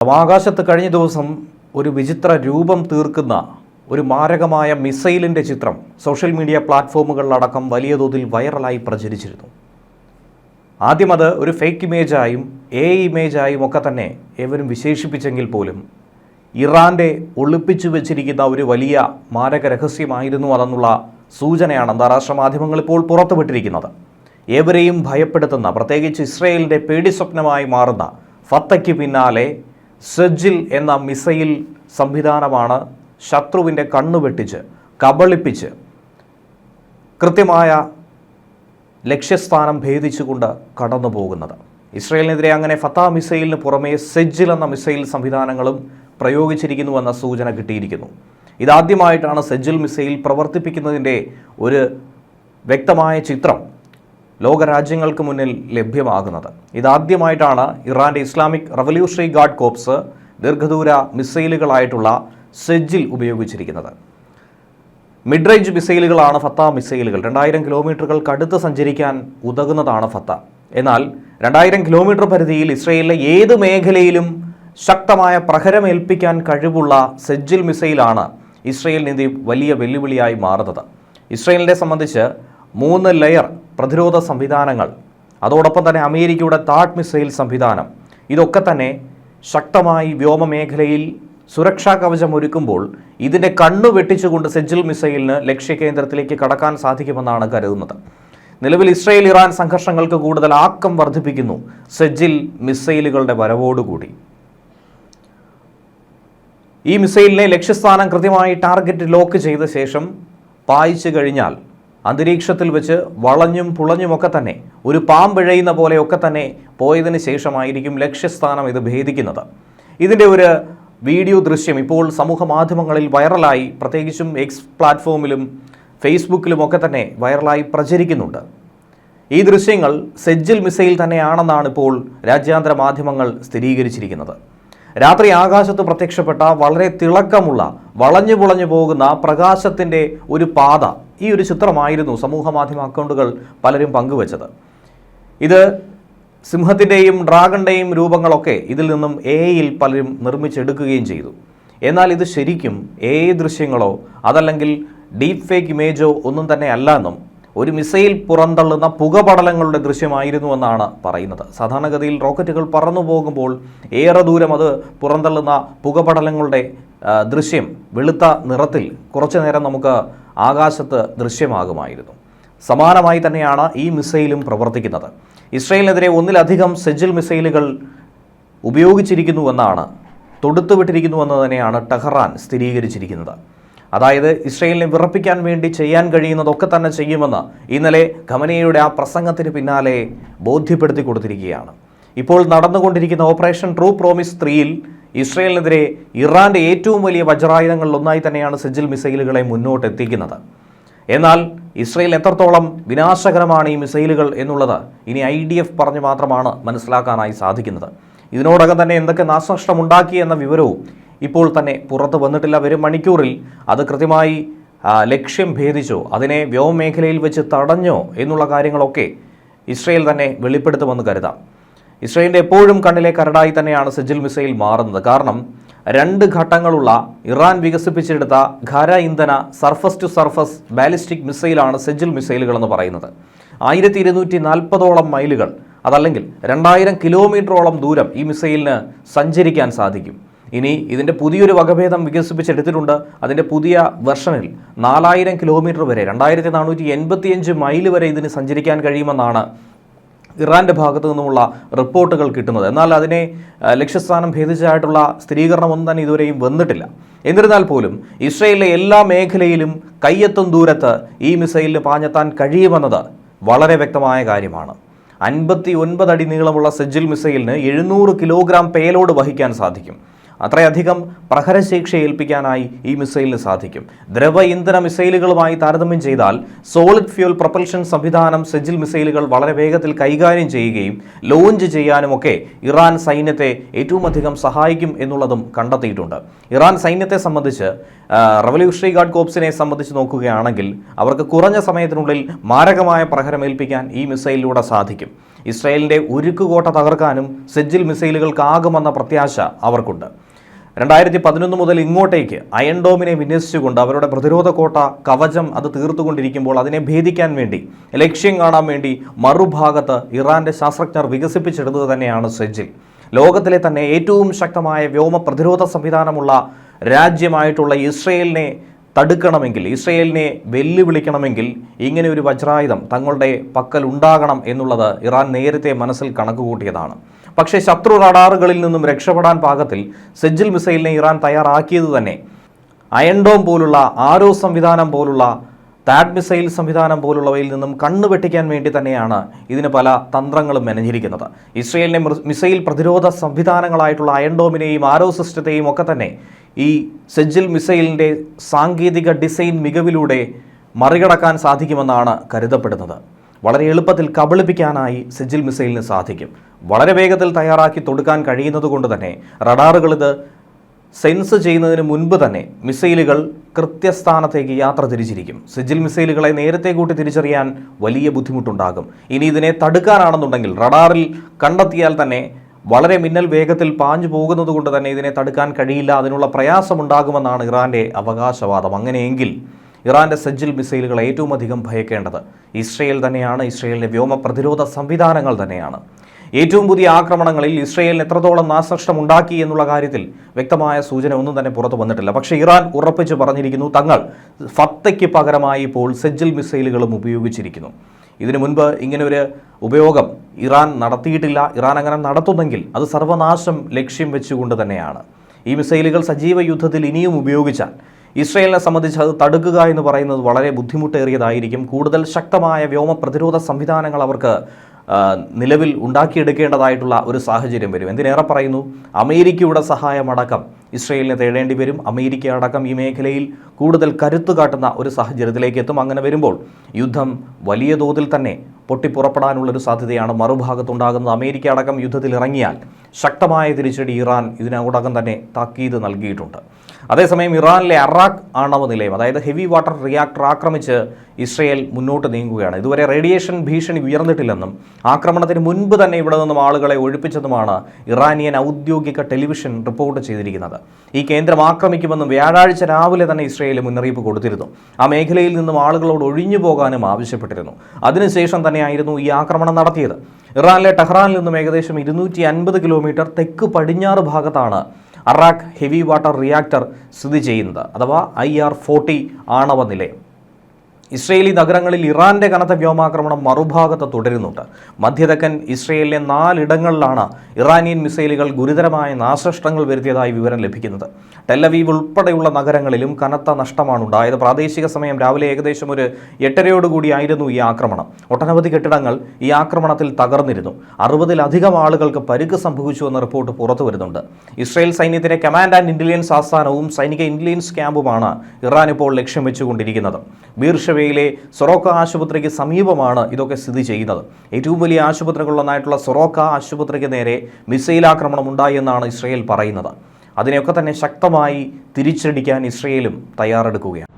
ആകാശത്ത് കഴിഞ്ഞ ദിവസം ഒരു വിചിത്ര രൂപം തീർക്കുന്ന ഒരു മാരകമായ മിസൈലിന്റെ ചിത്രം സോഷ്യൽ മീഡിയ പ്ലാറ്റ്ഫോമുകളിലടക്കം വലിയ തോതിൽ വൈറലായി പ്രചരിച്ചിരുന്നു. ആദ്യം അത് ഒരു ഫേക്ക് ഇമേജായും എ ഇമേജായും ഒക്കെ തന്നെ ഏവരും വിശേഷിപ്പിച്ചെങ്കിൽ പോലും ഇറാന്റെ ഒളിപ്പിച്ചു വെച്ചിരിക്കുന്ന ഒരു വലിയ മാരക രഹസ്യമായിരുന്നു അതെന്നുള്ള സൂചനയാണ് അന്താരാഷ്ട്ര മാധ്യമങ്ങൾ ഇപ്പോൾ പുറത്തുവിട്ടിരിക്കുന്നത്. ഏവരെയും ഭയപ്പെടുത്തുന്ന പ്രത്യേകിച്ച് ഇസ്രയേലിന്റെ പേടിസ്വപ്നമായി മാറുന്ന ഫത്തയ്ക്ക് പിന്നാലെ സെജിൽ എന്ന മിസൈൽ സംവിധാനമാണ് ശത്രുവിന്റെ കണ്ണു വെട്ടിച്ച് കബളിപ്പിച്ച് കൃത്യമായ ലക്ഷ്യസ്ഥാനം ഭേദിച്ചുകൊണ്ട് കടന്നു പോകുന്നത് ഇസ്രയേലിനെതിരെ അങ്ങനെ ഫത്താ മിസൈലിന് പുറമേ സെജിൽ എന്ന മിസൈൽ സംവിധാനങ്ങളും പ്രയോഗിച്ചിരിക്കുന്നുവെന്ന സൂചന കിട്ടിയിരിക്കുന്നു. ഇതാദ്യമായിട്ടാണ് സെജിൽ മിസൈൽ പ്രവർത്തിപ്പിക്കുന്നതിന്റെ ഒരു വ്യക്തമായ ചിത്രം ലോകരാജ്യങ്ങൾക്ക് മുന്നിൽ ലഭ്യമാകുന്നത്. ഇതാദ്യമായിട്ടാണ് ഇറാന്റെ ഇസ്ലാമിക് റവല്യൂഷണറി ഗാർഡ് കോപ്സ് ദീർഘദൂര മിസൈലുകളായിട്ടുള്ള സെജിൽ ഉപയോഗിച്ചിരിക്കുന്നത്. മിഡ് റേഞ്ച് മിസൈലുകളാണ് ഫത്ത മിസൈലുകൾ. രണ്ടായിരം കിലോമീറ്ററുകൾക്ക് അടുത്ത് സഞ്ചരിക്കാൻ ഉതകുന്നതാണ് ഫത്ത. എന്നാൽ രണ്ടായിരം കിലോമീറ്റർ പരിധിയിൽ ഇസ്രയേലിലെ ഏത് മേഖലയിലും ശക്തമായ പ്രഹരമേൽപ്പിക്കാൻ കഴിവുള്ള സെജിൽ മിസൈലാണ് ഇസ്രയേലിന് വലിയ വെല്ലുവിളിയായി മാറുന്നത്. ഇസ്രയേലിനെ സംബന്ധിച്ച് മൂന്ന് ലെയർ പ്രതിരോധ സംവിധാനങ്ങൾ അതോടൊപ്പം തന്നെ അമേരിക്കയുടെ താഡ് മിസൈൽ സംവിധാനം ഇതൊക്കെ തന്നെ ശക്തമായി വ്യോമമേഖലയിൽ സുരക്ഷാ കവചം ഒരുക്കുമ്പോൾ ഇതിന്റെ കണ്ണു വെട്ടിച്ചുകൊണ്ട് സെജിൽ മിസൈലിന് ലക്ഷ്യകേന്ദ്രത്തിലേക്ക് കടക്കാൻ സാധിക്കുമെന്നാണ് കരുതുന്നത്. നിലവിൽ ഇസ്രയേൽ ഇറാൻ സംഘർഷങ്ങൾക്ക് കൂടുതൽ ആക്കം വർദ്ധിപ്പിക്കുന്നു സെജിൽ മിസൈലുകളുടെ വരവോടുകൂടി. ഈ മിസൈലിനെ ലക്ഷ്യസ്ഥാനം കൃത്യമായി ടാർഗറ്റ് ലോക്ക് ചെയ്ത ശേഷം പായിച്ചു കഴിഞ്ഞാൽ അന്തരീക്ഷത്തിൽ വെച്ച് വളഞ്ഞും പുളഞ്ഞുമൊക്കെ തന്നെ ഒരു പാമ്പിഴയുന്ന പോലെയൊക്കെ തന്നെ പോയതിന് ശേഷമായിരിക്കും ലക്ഷ്യസ്ഥാനം ഇത് ഭേദിക്കുന്നത്. ഇതിന്റെ ഒരു വീഡിയോ ദൃശ്യം ഇപ്പോൾ സമൂഹ മാധ്യമങ്ങളിൽ വൈറലായി പ്രത്യേകിച്ചും എക്സ് പ്ലാറ്റ്ഫോമിലും ഫേസ്ബുക്കിലും ഒക്കെ തന്നെ വൈറലായി പ്രചരിക്കുന്നുണ്ട്. ഈ ദൃശ്യങ്ങൾ സെജ്ജിൽ മിസൈൽ തന്നെയാണെന്നാണ് ഇപ്പോൾ രാജ്യാന്തര മാധ്യമങ്ങൾ സ്ഥിരീകരിച്ചിരിക്കുന്നത്. രാത്രി ആകാശത്ത് പ്രത്യക്ഷപ്പെട്ട വളരെ തിളക്കമുള്ള വളഞ്ഞു പുളഞ്ഞു പോകുന്ന പ്രകാശത്തിന്റെ ഒരു പാത ഈ ഒരു ചിത്രമായിരുന്നു സമൂഹ മാധ്യമ അക്കൗണ്ടുകൾ പലരും പങ്കുവച്ചത്. ഇത് സിംഹത്തിന്റെയും ഡ്രാഗണിന്റെയും രൂപങ്ങളൊക്കെ ഇതിൽ നിന്നും എ യിൽ പലരും നിർമ്മിച്ചെടുക്കുകയും ചെയ്തു. എന്നാൽ ഇത് ശരിക്കും എ ദൃശ്യങ്ങളോ അതല്ലെങ്കിൽ ഡീപ് ഫേക്ക് ഇമേജോ ഒന്നും തന്നെ അല്ല എന്നും ഒരു മിസൈൽ പുറന്തള്ളുന്ന പുകപടലങ്ങളുടെ ദൃശ്യമായിരുന്നു എന്നാണ് പറയുന്നത്. സാധാരണഗതിയിൽ റോക്കറ്റുകൾ പറന്നു പോകുമ്പോൾ ഏറെ ദൂരം അത് പുറന്തള്ളുന്ന പുകപടലങ്ങളുടെ ദൃശ്യം വെളുത്ത നിറത്തിൽ കുറച്ചു നേരം നമുക്ക് ആകാശത്ത് ദൃശ്യമാകുമായിരുന്നു. സമാനമായി തന്നെയാണ് ഈ മിസൈലും പ്രവർത്തിക്കുന്നത്. ഇസ്രയേലിനെതിരെ ഒന്നിലധികം സെജിൽ മിസൈലുകൾ ഉപയോഗിച്ചിരിക്കുന്നുവെന്നാണ് തൊടുത്തുവിട്ടിരിക്കുന്നുവെന്ന് തന്നെയാണ് ടെഹ്റാൻ സ്ഥിരീകരിച്ചിരിക്കുന്നത്. അതായത് ഇസ്രയേലിനെ വിറപ്പിക്കാൻ വേണ്ടി ചെയ്യാൻ കഴിയുന്നതൊക്കെ തന്നെ ചെയ്യുമെന്ന് ഇന്നലെ ഖമനയുടെ ആ പ്രസംഗത്തിന് പിന്നാലെ ബോധ്യപ്പെടുത്തി കൊടുത്തിരിക്കുകയാണ്. ഇപ്പോൾ നടന്നുകൊണ്ടിരിക്കുന്ന ഓപ്പറേഷൻ ട്രൂ പ്രോമിസ് ത്രീയിൽ ഇസ്രയേലിനെതിരെ ഇറാന്റെ ഏറ്റവും വലിയ വജ്രായുധങ്ങളിൽ ഒന്നായി തന്നെയാണ് സെജിൽ മിസൈലുകളെ മുന്നോട്ട് എത്തിക്കുന്നത് എന്നാൽ ഇസ്രയേൽ എത്രത്തോളം വിനാശകരമാണ് ഈ മിസൈലുകൾ എന്നുള്ളത് ഇനി ഐ ഡി എഫ് പറഞ്ഞു മാത്രമാണ് മനസ്സിലാക്കാനായി സാധിക്കുന്നത്. ഇതിനോടകം തന്നെ എന്തൊക്കെ നാശനഷ്ടമുണ്ടാക്കി എന്ന വിവരവും ഇപ്പോൾ തന്നെ പുറത്ത് വന്നിട്ടില്ല. വരും മണിക്കൂറിൽ അത് കൃത്യമായി ലക്ഷ്യം ഭേദിച്ചോ അതിനെ വ്യോമമേഖലയിൽ വെച്ച് തടഞ്ഞോ എന്നുള്ള കാര്യങ്ങളൊക്കെ ഇസ്രയേൽ തന്നെ വെളിപ്പെടുത്തുമെന്ന് കരുതാം. ഇസ്രയേലിന്റെ എപ്പോഴും കണ്ണിലെ കരടായി തന്നെയാണ് സെജിൽ മിസൈൽ മാറുന്നത്. കാരണം രണ്ട് ഘട്ടങ്ങളുള്ള ഇറാൻ വികസിപ്പിച്ചെടുത്ത ഖര ഇന്ധന സർഫസ് ടു സർഫസ് ബാലിസ്റ്റിക് മിസൈലാണ് സെജിൽ മിസൈലുകൾ എന്ന് പറയുന്നത്. ആയിരത്തി ഇരുന്നൂറ്റി നാൽപ്പതോളം മൈലുകൾ അതല്ലെങ്കിൽ രണ്ടായിരം കിലോമീറ്ററോളം ദൂരം ഈ മിസൈലിന് സഞ്ചരിക്കാൻ സാധിക്കും. ഇനി ഇതിന്റെ പുതിയൊരു വകഭേദം വികസിപ്പിച്ചെടുത്തിട്ടുണ്ട്. അതിന്റെ പുതിയ വെർഷനിൽ നാലായിരം കിലോമീറ്റർ വരെ രണ്ടായിരത്തി നാനൂറ്റി എൺപത്തിയഞ്ച് മൈൽ വരെ ഇതിന് സഞ്ചരിക്കാൻ കഴിയുമെന്നാണ് ഇറാന്റെ ഭാഗത്തു നിന്നുമുള്ള റിപ്പോർട്ടുകൾ കിട്ടുന്നത്. എന്നാൽ അതിനെ ലക്ഷ്യസ്ഥാനം ഭേദിച്ചതായിട്ടുള്ള സ്ഥിരീകരണമൊന്നും തന്നെ ഇതുവരെയും വന്നിട്ടില്ല. എന്നിരുന്നാൽ പോലും ഇസ്രയേലിലെ എല്ലാ മേഖലയിലും കയ്യെത്തും ദൂരത്ത് ഈ മിസൈലിന് പാഞ്ഞെത്താൻ കഴിയുമെന്നത് വളരെ വ്യക്തമായ കാര്യമാണ്. അൻപത്തി ഒൻപത് അടി നീളമുള്ള സെജിൽ മിസൈലിന് എഴുന്നൂറ് കിലോഗ്രാം പേലോഡ് വഹിക്കാൻ സാധിക്കും. അത്രയധികം പ്രഹരശേഷി ഏൽപ്പിക്കാനായി ഈ മിസൈലിന് സാധിക്കും. ദ്രവ ഇന്ധന മിസൈലുകളുമായി താരതമ്യം ചെയ്താൽ സോളിഡ് ഫ്യൂൽ പ്രൊപ്പൽഷൻ സംവിധാനം സെജിൽ മിസൈലുകൾ വളരെ വേഗത്തിൽ കൈകാര്യം ചെയ്യുകയും ലോഞ്ച് ചെയ്യാനുമൊക്കെ ഇറാൻ സൈന്യത്തെ ഏറ്റവും അധികം സഹായിക്കും എന്നുള്ളതും കണ്ടെത്തിയിട്ടുണ്ട്. ഇറാൻ സൈന്യത്തെ സംബന്ധിച്ച് റവല്യൂഷണറി ഗാർഡ് കോപ്സിനെ സംബന്ധിച്ച് നോക്കുകയാണെങ്കിൽ അവർക്ക് കുറഞ്ഞ സമയത്തിനുള്ളിൽ മാരകമായ പ്രഹരമേൽപ്പിക്കാൻ ഈ മിസൈലിലൂടെ സാധിക്കും. ഇസ്രായേലിന്റെ ഉരുക്കുകോട്ട തകർക്കാനും സെജിൽ മിസൈലുകൾക്കാകുമെന്ന പ്രത്യാശ അവർക്കുണ്ട്. രണ്ടായിരത്തി പതിനൊന്ന് മുതൽ ഇങ്ങോട്ടേക്ക് അയൺ ഡോമിനെ വിന്യസിച്ചുകൊണ്ട് അവരുടെ പ്രതിരോധ കോട്ട കവചം അത് തീർത്തുകൊണ്ടിരിക്കുമ്പോൾ അതിനെ ഭേദിക്കാൻ വേണ്ടി ലക്ഷ്യം കാണാൻ വേണ്ടി മറുഭാഗത്ത് ഇറാന്റെ ശാസ്ത്രജ്ഞർ വികസിപ്പിച്ചെടുത്തത് തന്നെയാണ് സെജിൽ ലോകത്തിലെ തന്നെ ഏറ്റവും ശക്തമായ വ്യോമ പ്രതിരോധ സംവിധാനമുള്ള രാജ്യമായിട്ടുള്ള ഇസ്രയേലിനെ തടുക്കണമെങ്കിൽ ഇസ്രയേലിനെ വെല്ലുവിളിക്കണമെങ്കിൽ ഇങ്ങനെ ഒരു വജ്രായുധം തങ്ങളുടെ പക്കൽ ഉണ്ടാകണം എന്നുള്ളത് ഇറാൻ നേരത്തെ മനസ്സിൽ കണക്കുകൂട്ടിയതാണ്. പക്ഷേ ശത്രു റഡാറുകളിൽ നിന്നും രക്ഷപ്പെടാൻ പാകത്തിൽ സെജിൽ മിസൈലിനെ ഇറാൻ തയ്യാറാക്കിയത് തന്നെ അയൺഡോം പോലുള്ള ആരോ സംവിധാനം പോലുള്ള താഡ് മിസൈൽ സംവിധാനം പോലുള്ളവയിൽ നിന്നും കണ്ണു വെട്ടിക്കാൻ വേണ്ടി തന്നെയാണ് ഇതിന് പല തന്ത്രങ്ങളും മെനഞ്ഞിരിക്കുന്നത്. ഇസ്രയേലിനെ മിസൈൽ പ്രതിരോധ സംവിധാനങ്ങളായിട്ടുള്ള അയൺഡോമിനെയും ആരോ സിസ്റ്റത്തെയും ഒക്കെ തന്നെ ഈ സെജിൽ മിസൈലിന്റെ സാങ്കേതിക ഡിസൈൻ മികവിലൂടെ മറികടക്കാൻ സാധിക്കുമെന്നാണ് കരുതപ്പെടുന്നത്. വളരെ എളുപ്പത്തിൽ കബളിപ്പിക്കാനായി സെജിൽ മിസൈലിന് സാധിക്കും. വളരെ വേഗത്തിൽ തയ്യാറാക്കി തൊടുക്കാൻ കഴിയുന്നത് കൊണ്ട് തന്നെ റഡാറുകൾ ഇത് സെൻസ് ചെയ്യുന്നതിന് മുൻപ് തന്നെ മിസൈലുകൾ കൃത്യസ്ഥാനത്തേക്ക് യാത്ര തിരിച്ചിരിക്കും. സിജിൽ മിസൈലുകളെ നേരത്തെ കൂട്ടി തിരിച്ചറിയാൻ വലിയ ബുദ്ധിമുട്ടുണ്ടാകും. ഇനി ഇതിനെ തടുക്കാനാണെന്നുണ്ടെങ്കിൽ റഡാറിൽ കണ്ടെത്തിയാൽ തന്നെ വളരെ മിന്നൽ വേഗത്തിൽ പാഞ്ഞു പോകുന്നത് കൊണ്ട് തന്നെ ഇതിനെ തടുക്കാൻ കഴിയില്ല. അതിനുള്ള പ്രയാസമുണ്ടാകുമെന്നാണ് ഇറാന്റെ അവകാശവാദം. അങ്ങനെയെങ്കിൽ ഇറാന്റെ സജ്ജിൽ മിസൈലുകൾ ഏറ്റവും അധികം ഭയക്കേണ്ടത് ഇസ്രയേൽ തന്നെയാണ്. ഇസ്രയേലിന്റെ വ്യോമ പ്രതിരോധ സംവിധാനങ്ങൾ തന്നെയാണ്. ഏറ്റവും പുതിയ ആക്രമണങ്ങളിൽ ഇസ്രയേലിന് എത്രത്തോളം നാശനഷ്ടം ഉണ്ടാക്കി എന്നുള്ള കാര്യത്തിൽ വ്യക്തമായ സൂചന ഒന്നും തന്നെ പുറത്തു വന്നിട്ടില്ല. പക്ഷേ ഇറാൻ ഉറപ്പിച്ച് പറഞ്ഞിരിക്കുന്നു തങ്ങൾ ഫത്തയ്ക്ക് പകരമായി ഇപ്പോൾ സെജിൽ മിസൈലുകളും ഉപയോഗിച്ചിരിക്കുന്നു. ഇതിനു മുൻപ് ഇങ്ങനെ ഒരു ഉപയോഗം ഇറാൻ നടത്തിയിട്ടില്ല. ഇറാൻ അങ്ങനെ നടത്തുന്നെങ്കിൽ അത് സർവനാശം ലക്ഷ്യം വെച്ചുകൊണ്ട് തന്നെയാണ്. ഈ മിസൈലുകൾ സജീവ യുദ്ധത്തിൽ ഇനിയും ഉപയോഗിച്ചാൽ ഇസ്രയേലിനെ സംബന്ധിച്ച് അത് തടുക്കുക എന്ന് പറയുന്നത് വളരെ ബുദ്ധിമുട്ടേറിയതായിരിക്കും. കൂടുതൽ ശക്തമായ വ്യോമ പ്രതിരോധ സംവിധാനങ്ങൾ അവർക്ക് നിലവിൽ ഉണ്ടാക്കിയെടുക്കേണ്ടതായിട്ടുള്ള ഒരു സാഹചര്യം വരും. എന്തിനേറെ പറയുന്നു? അമേരിക്കയുടെ സഹായമടക്കം ഇസ്രയേലിനെ തേടേണ്ടി വരും. അമേരിക്ക അടക്കം ഈ മേഖലയിൽ കൂടുതൽ കരുത്തു കാട്ടുന്ന ഒരു സാഹചര്യത്തിലേക്ക് എത്തും. അങ്ങനെ വരുമ്പോൾ യുദ്ധം വലിയ തോതിൽ തന്നെ പൊട്ടിപ്പുറപ്പെടാനുള്ളൊരു സാധ്യതയാണ് മറുഭാഗത്തുണ്ടാകുന്നത്. അമേരിക്ക അടക്കം യുദ്ധത്തിൽ ഇറങ്ങിയാൽ ശക്തമായ തിരിച്ചടി ഇറാൻ ഇതിനോടകം തന്നെ താക്കീത് നൽകിയിട്ടുണ്ട്. അതേസമയം ഇറാനിലെ അറാഖ് ആണവ നിലയം അതായത് ഹെവി വാട്ടർ റിയാക്ടർ ആക്രമിച്ച് ഇസ്രയേൽ മുന്നോട്ട് നീങ്ങുകയാണ്. ഇതുവരെ റേഡിയേഷൻ ഭീഷണി ഉയർന്നിട്ടില്ലെന്നും ആക്രമണത്തിന് മുൻപ് തന്നെ ഇവിടെ നിന്നും ആളുകളെ ഒഴിപ്പിച്ചതുമാണ് ഇറാനിയൻ ഔദ്യോഗിക ടെലിവിഷൻ റിപ്പോർട്ട് ചെയ്തിരിക്കുന്നത്. ഈ കേന്ദ്രം ആക്രമിക്കുമെന്നും വ്യാഴാഴ്ച രാവിലെ തന്നെ ഇസ്രയേൽ മുന്നറിയിപ്പ് കൊടുത്തിരുന്നു. ആ മേഖലയിൽ നിന്നും ആളുകളോട് ഒഴിഞ്ഞു പോകാനും ആവശ്യപ്പെട്ടിരുന്നു. അതിനുശേഷം തന്നെയായിരുന്നു ഈ ആക്രമണം നടത്തിയത്. ഇറാനിലെ ടെഹ്റാനിൽ നിന്നും ഏകദേശം ഇരുന്നൂറ്റി കിലോമീറ്റർ തെക്ക് പടിഞ്ഞാറ് ഭാഗത്താണ് അറാഖ് ഹെവി വാട്ടർ റിയാക്ടർ സ്ഥിതി ചെയ്യുന്നത് അഥവാ ഐ ആർ ഫോർട്ടി ആണവ നിലയം. ഇസ്രയേലി നഗരങ്ങളിൽ ഇറാന്റെ കനത്ത വ്യോമാക്രമണം മറുഭാഗത്ത് തുടരുന്നുണ്ട്. മധ്യതെക്കൻ ഇസ്രയേലിലെ നാലിടങ്ങളിലാണ് ഇറാനിയൻ മിസൈലുകൾ ഗുരുതരമായ നാശനഷ്ടങ്ങൾ വരുത്തിയതായി വിവരം ലഭിക്കുന്നത്. ടെല്ലവീവ് ഉൾപ്പെടെയുള്ള നഗരങ്ങളിലും കനത്ത നഷ്ടമാണ് ഉണ്ടായത്. പ്രാദേശിക സമയം രാവിലെ ഏകദേശം ഒരു എട്ടരയോടുകൂടിയായിരുന്നു ഈ ആക്രമണം. ഒട്ടനവധി കെട്ടിടങ്ങൾ ഈ ആക്രമണത്തിൽ തകർന്നിരുന്നു. അറുപതിലധികം ആളുകൾക്ക് പരിക്ക് സംഭവിച്ചു എന്ന റിപ്പോർട്ട് പുറത്തു വരുന്നുണ്ട്. ഇസ്രയേൽ സൈന്യത്തിന്റെ കമാൻഡ് ആൻഡ് ഇന്റലിജൻസ് ആസ്ഥാനവും സൈനിക ഇന്റലിജൻസ് ക്യാമ്പുമാണ് ഇറാൻ ഇപ്പോൾ ലക്ഷ്യം വെച്ചുകൊണ്ടിരിക്കുന്നത്. ബീർഷവയിലെ സൊറോക്ക ആശുപത്രിക്ക് സമീപമാണ് ഇതൊക്കെ സ്ഥിതി ചെയ്യുന്നത്. ഏറ്റവും വലിയ ആശുപത്രികളിലൊന്നായിട്ടുള്ള സൊറോക്ക ആശുപത്രിക്ക് നേരെ മിസൈൽ ആക്രമണം ഉണ്ടായി എന്നാണ് ഇസ്രയേൽ പറയുന്നത്. അതിനെയൊക്കെ തന്നെ ശക്തമായി തിരിച്ചടിക്കാൻ ഇസ്രയേലും തയ്യാറെടുക്കുകയാണ്.